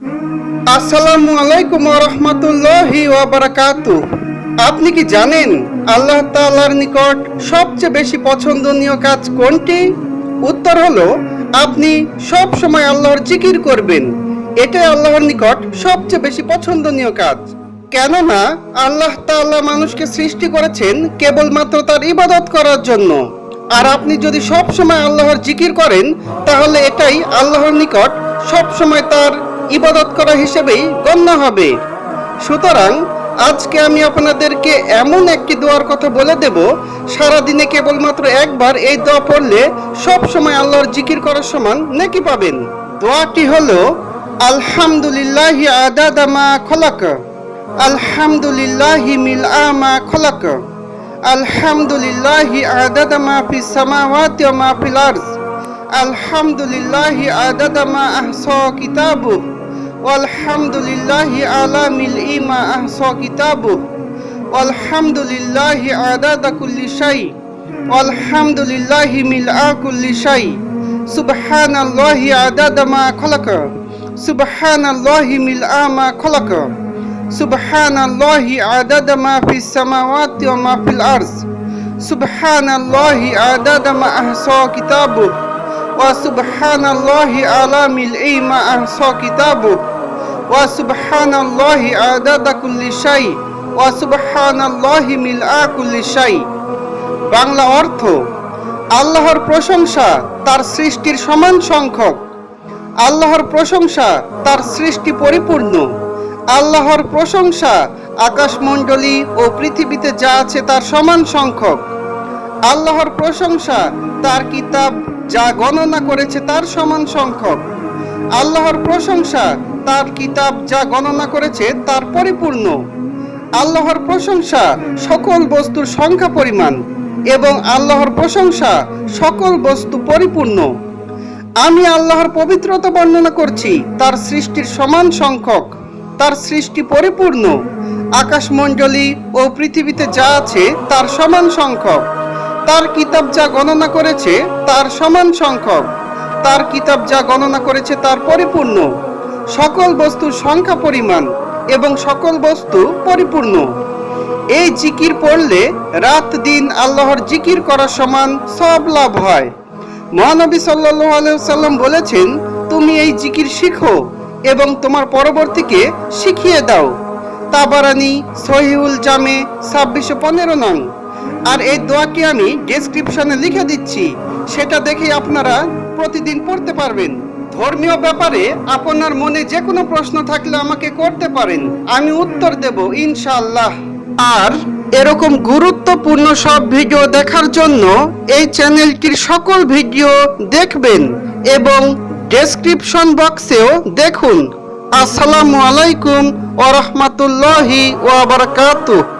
আসসালামু আলাইকুম রহমতুল্লাহি বারাকাতু। আপনি কি জানেন আল্লাহ তাআলার নিকট সবচেয়ে বেশি পছন্দনীয় কাজ কোনটি? উত্তর হলো, আপনি সব সময় আল্লাহর জিকির করবেন। এটাই আল্লাহর নিকট সবচেয়ে বেশি পছন্দনীয় কাজ। কেননা, আল্লাহ তাআলা মানুষকে সৃষ্টি করেছেন কেবলমাত্র তার ইবাদত করার জন্য। আর আপনি যদি সব সময় আল্লাহর জিকির করেন, তাহলে এটাই আল্লাহর নিকট সব সময় তার ইবাদত করা হিসেবেই গণ্য হবে। সুতরাং আজকে আমি আপনাদেরকে এমন একটি দোয়ার কথা বলে দেব সারা দিনে কেবলমাত্র একবার এই দোয়া পড়লে সব সময় আল্লাহর জিকির করার সমান নেকি পাবেন। দোয়াটি হলো, আলহামদুলিল্লাহ আদাদামা খলাক, আলহামদুলিল্লাহ মিল আমা খলাক, আলহামদুলিল্লাহ আদাদ মা ফিস সামাওয়াতি ওয়া মা ফিল আরজ, আলহামদুলিল্লাহ আদাদ মা আহসা কিতাবু والحمدلله على ملء ما أحصى كتابه والحمد لله عدد كل شيء والحمد لله ملء كل شيء سبحان الله عدد ما خلق. سبحان الله ملء ما خلق. سبحان الله عدد ما في السماوات وما في الأرض. سبحان الله عدد ما أحصى كتابه وسبحان الله على ملء ما أحصى كتابه وسبحان الله عدد كل شيء وسبحان الله ملء كل شيء বাংলা অর্থ আল্লাহর প্রশংসা তার সৃষ্টির সমান সংখ্যক আল্লাহর প্রশংসা তার সৃষ্টি পরিপূর্ণ আল্লাহর প্রশংসা আকাশমণ্ডলী ও পৃথিবীতে যা আছে তার সমান সংখ্যক আল্লাহর প্রশংসা তার কিতাব যা গণনা করেছে তার সমান সংখ্যক আল্লাহর প্রশংসা তার কিতাব যা গণনা করেছে তার পরিপূর্ণ। আল্লাহর প্রশংসা সকল বস্তুর সংখ্যা পরিমাণ এবং আল্লাহর প্রশংসা সকল বস্তু পরিপূর্ণ। আমি আল্লাহর পবিত্রতা বর্ণনা করছি, তার সৃষ্টির সমান সংখ্যক, তার সৃষ্টি পরিপূর্ণ। আকাশমণ্ডলী ও পৃথিবীতে যা আছে তার সমান সংখ্যক। তার কিতাব যা গণনা করেছে তার সমান সংখ্যক। তার কিতাব যা গণনা করেছে তার পরিপূর্ণ। সকল বস্তুর সংখ্যা পরিমাণ এবং সকল বস্তু পরিপূর্ণ। এই জিকির পড়লে রাত দিন আল্লাহর জিকির করার সমান সব লাভ হয়। মহানবী সাল্লাল্লাহু আলাইহি সাল্লাম বলেছেন, তুমি এই জিকির শিখো এবং তোমার পরবর্তীকে শিখিয়ে দাও। তাবারানি সহিউল জামে ছাব্বিশশো পনেরো নং। আর এই দোয়াটি আমি ডেসক্রিপশনে লিখে দিচ্ছি। সেটা দেখে আপনারা প্রতিদিন পড়তে পারবেন। ধর্মীয় ব্যাপারে আপনার মনে যে কোনো প্রশ্ন থাকলে আমাকে করতে পারেন। আমি উত্তর দেব, ইনশাআল্লাহ। আর এরকম গুরুত্বপূর্ণ সব ভিডিও দেখার জন্য এই চ্যানেলটির সকল ভিডিও দেখবেন এবং ডেসক্রিপশন বক্সেও দেখুন। আসসালামু আলাইকুম ওয়া রাহমাতুল্লাহি ওয়া বারাকাতুহু।